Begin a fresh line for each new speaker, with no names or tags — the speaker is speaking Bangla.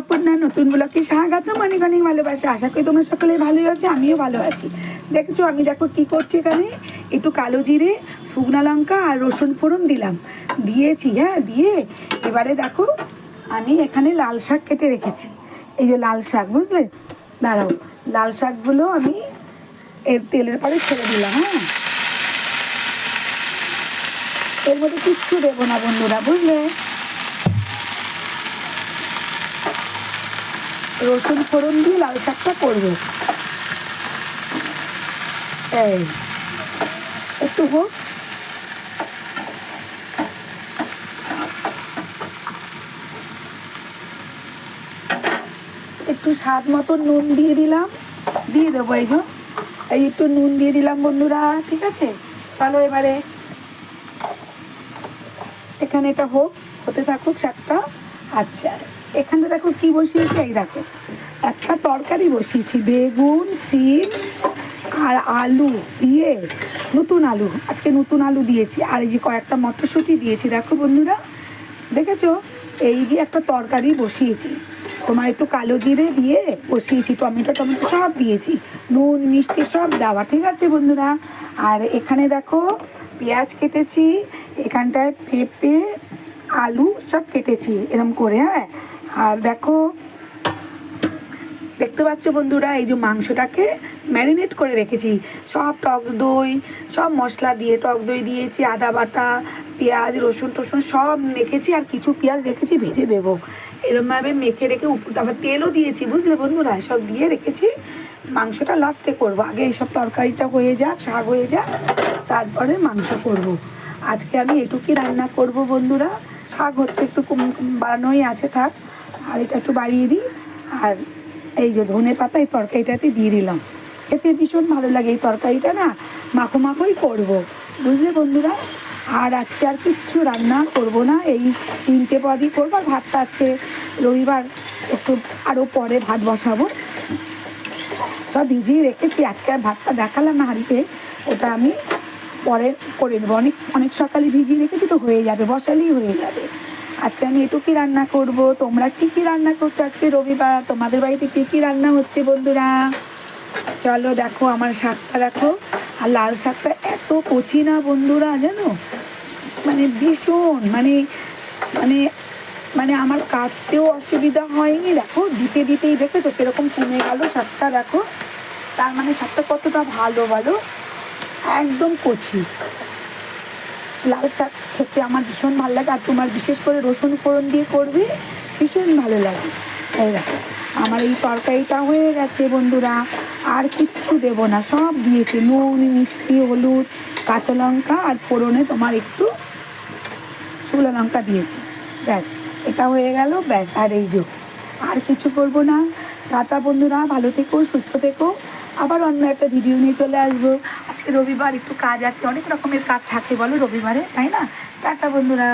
অপর্ণা, নতুন ব্লকে স্বাগত অনেক অনেক ভালোবাসা। আশা করি তোমরা সকলে ভালোই আছে, আমিও ভালো আছি। দেখছ, আমি দেখো কি করছি এখানে? একটু কালো জিরে, শুকনো লঙ্কা আর রসুন ফোড়ন দিলাম। দিয়েছি হ্যাঁ দিয়ে এবারে দেখো, আমি এখানে লাল শাক কেটে রেখেছি। এই যে লাল শাক, বুঝলে? দাঁড়াও, লাল শাকগুলো আমি এর তেলের পরে ছেড়ে দিলাম হ্যাঁ? এর মধ্যে কিচ্ছু দেবো না বন্ধুরা, বুঝলে? রসুন ফোড়ন দিয়ে লাল শাকটা করব। এই, একটু হোক। একটু স্বাদ মতো নুন দিয়ে দিলাম। দিয়ে দেবো এই যে। এই একটু নুন দিয়ে দিলাম বন্ধুরা, ঠিক আছে? চলো এবারে। এখানে এটা হোক, হতে থাকুক শাকটা। আচ্ছা। এখানে দেখো কি বসিয়েছি? এই দেখো। একটা তরকারি বসিয়েছি, বেগুন, সিম আর আলু। দিয়ে নতুন আলু। আজকে নতুন আলু দিয়েছি। আর এই যে কয়েকটা মটরশুঁটি দিয়েছি। দেখো বন্ধুরা, দেখেছ? এই দিয়ে একটা তরকারি বসিয়েছি। তোমার একটু কালো জিরে দিয়ে বসিয়েছি, টমেটো টমেটো সব দিয়েছি। নুন, মিষ্টি সব দেওয়া, ঠিক আছে বন্ধুরা? আর এখানে দেখো, পেঁয়াজ কেটেছি, এখানটায় পেঁপে, আলু সব কেটেছি, এরম করে হ্যাঁ? আর দেখো, দেখতে পাচ্ছ বন্ধুরা, এই যে মাংসটাকে ম্যারিনেট করে রেখেছি। সব টক দই, সব মশলা দিয়ে টক দই দিয়েছি, আদা বাটা, পেঁয়াজ, রসুন টসুন সব মেখেছি, আর কিছু পেঁয়াজ রেখেছি, ভেজে দেবো। এরমভাবে মেখে রেখে উপর তারপর তেলও দিয়েছি, বুঝলে বন্ধুরা? সব দিয়ে রেখেছি। মাংসটা লাস্টে করব। আগে এইসব তরকারিটা হয়ে যাক, শাক হয়ে যাক, তারপরে মাংস করব। আজকে আমি এটুকুই রান্না করব বন্ধুরা। শাক হচ্ছে একটু কম- বাড়ানোই আছে, থাক। আর এটা একটু বাড়িয়ে দিই। আর এই যে ধনে পাতা, এই তরকারিটাতে দিয়ে দিলাম। খেতে ভীষণ ভালো লাগে এই তরকারিটা না, মাখো মাখোই করব। বুঝলে বন্ধুরা? আর আজকে আর কিচ্ছু রান্না করব না, এই তিনটে পদই করব। আর ভাতটা আজকে রবিবার একটু আরও পরে ভাত বসাবো। সব ভিজিয়ে রেখেছি, আজকে আর ভাতটা দেখালাম না হাঁড়িতে, ওটা আমি পরে করে নেব অনেক অনেক সকালে ভিজিয়ে রেখেছি তো হয়ে যাবে, বসালেই হয়ে যাবে। আজকে আমি এটুকুই রান্না করব। তোমরা কি কি রান্না করছ আজকে রবিবার? তোমাদের বাড়িতে কি কি রান্না হচ্ছে বন্ধুরা? চলো দেখো, আমার শাকটা দেখো। আর লাল শাকটা এত কচি না বন্ধুরা, জানো? মানে ভীষণ মানে মানে মানে আমার কাটতেও অসুবিধা হয়নি। দেখো, দিতে দিতেই দেখেছ কীরকম কমে গেল শাকটা, দেখো। তার মানে শাকটা কতটা ভালো বলো? একদম কচি। লাল শাক খেতে আমার ভীষণ ভালো লাগে, আর তোমার বিশেষ করে রসুন ফোড়ন দিয়ে করবে, ভীষণ ভালো লাগে। আমার এই তরকারিটা হয়ে গেছে বন্ধুরা, আর কিচ্ছু দেবো না, সব দিয়েছে। নুন, মিষ্টি, হলুদ, কাঁচা লঙ্কা, আর ফোড়নে তোমার একটু শুকনো লঙ্কা দিয়েছি। ব্যাস, এটা হয়ে গেল, ব্যাস, আর এই যে, আর কিছু করব না। টাটা বন্ধুরা, ভালো থেকো, সুস্থ থেকো। আবার অন্য একটা ভিডিও নিয়ে চলে আসব। রবিবার একটু কাজ আছে অনেক রকমের কাজ থাকে বলো রবিবারে তাই না? টাটা বন্ধুরা।